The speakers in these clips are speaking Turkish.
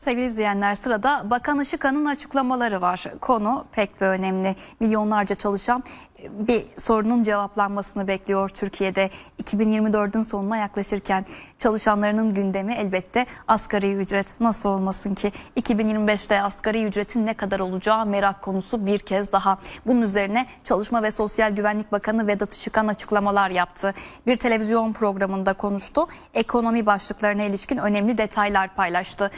Sevgili izleyenler sırada Bakan Işıkhan'ın açıklamaları var. Konu pek bir önemli. Milyonlarca çalışan e, bir sorunun cevaplanmasını bekliyor Türkiye'de. 2024'ün sonuna yaklaşırken çalışanlarının gündemi elbette asgari ücret. Nasıl olmasın ki 2025'te asgari ücretin ne kadar olacağı merak konusu bir kez daha. Bunun üzerine Çalışma ve Sosyal Güvenlik Bakanı Vedat Işıkhan açıklamalar yaptı. Bir televizyon programında konuştu. Ekonomi başlıklarına ilişkin önemli detaylar paylaştı.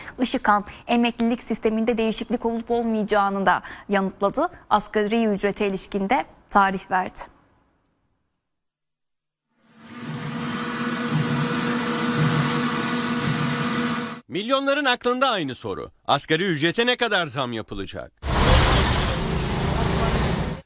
Işıkhan emeklilik sisteminde değişiklik olup olmayacağını da yanıtladı. Asgari ücrete ilişkinde tarih verdi. Milyonların aklında aynı soru. Asgari ücrete ne kadar zam yapılacak?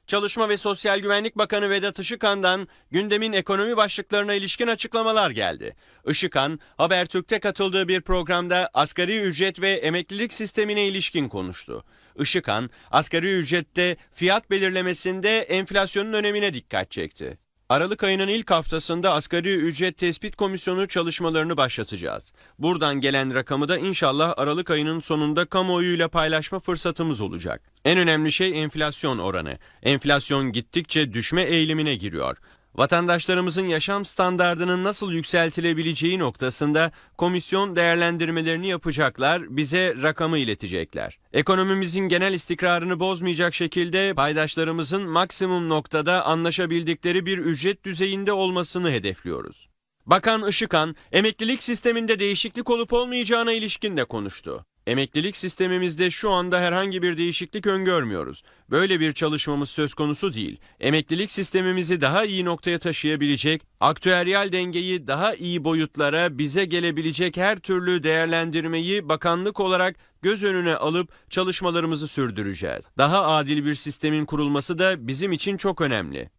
Çalışma ve Sosyal Güvenlik Bakanı Vedat Işıkhan'dan gündemin ekonomi başlıklarına ilişkin açıklamalar geldi. Işıkhan, Habertürk'te katıldığı bir programda asgari ücret ve emeklilik sistemine ilişkin konuştu. Işıkhan, asgari ücrette fiyat belirlemesinde enflasyonun önemine dikkat çekti. Aralık ayının ilk haftasında asgari ücret tespit komisyonu çalışmalarını başlatacağız. Buradan gelen rakamı da inşallah Aralık ayının sonunda kamuoyuyla paylaşma fırsatımız olacak. En önemli şey enflasyon oranı. Enflasyon gittikçe düşme eğilimine giriyor. Vatandaşlarımızın yaşam standardının nasıl yükseltilebileceği noktasında komisyon değerlendirmelerini yapacaklar, bize rakamı iletecekler. Ekonomimizin genel istikrarını bozmayacak şekilde paydaşlarımızın maksimum noktada anlaşabildikleri bir ücret düzeyinde olmasını hedefliyoruz. Bakan Işıkhan, emeklilik sisteminde değişiklik olup olmayacağına ilişkin de konuştu. Emeklilik sistemimizde şu anda herhangi bir değişiklik öngörmüyoruz. Böyle bir çalışmamız söz konusu değil. Emeklilik sistemimizi daha iyi noktaya taşıyabilecek, aktüeryal dengeyi daha iyi boyutlara, bize gelebilecek her türlü değerlendirmeyi bakanlık olarak göz önüne alıp çalışmalarımızı sürdüreceğiz. Daha adil bir sistemin kurulması da bizim için çok önemli.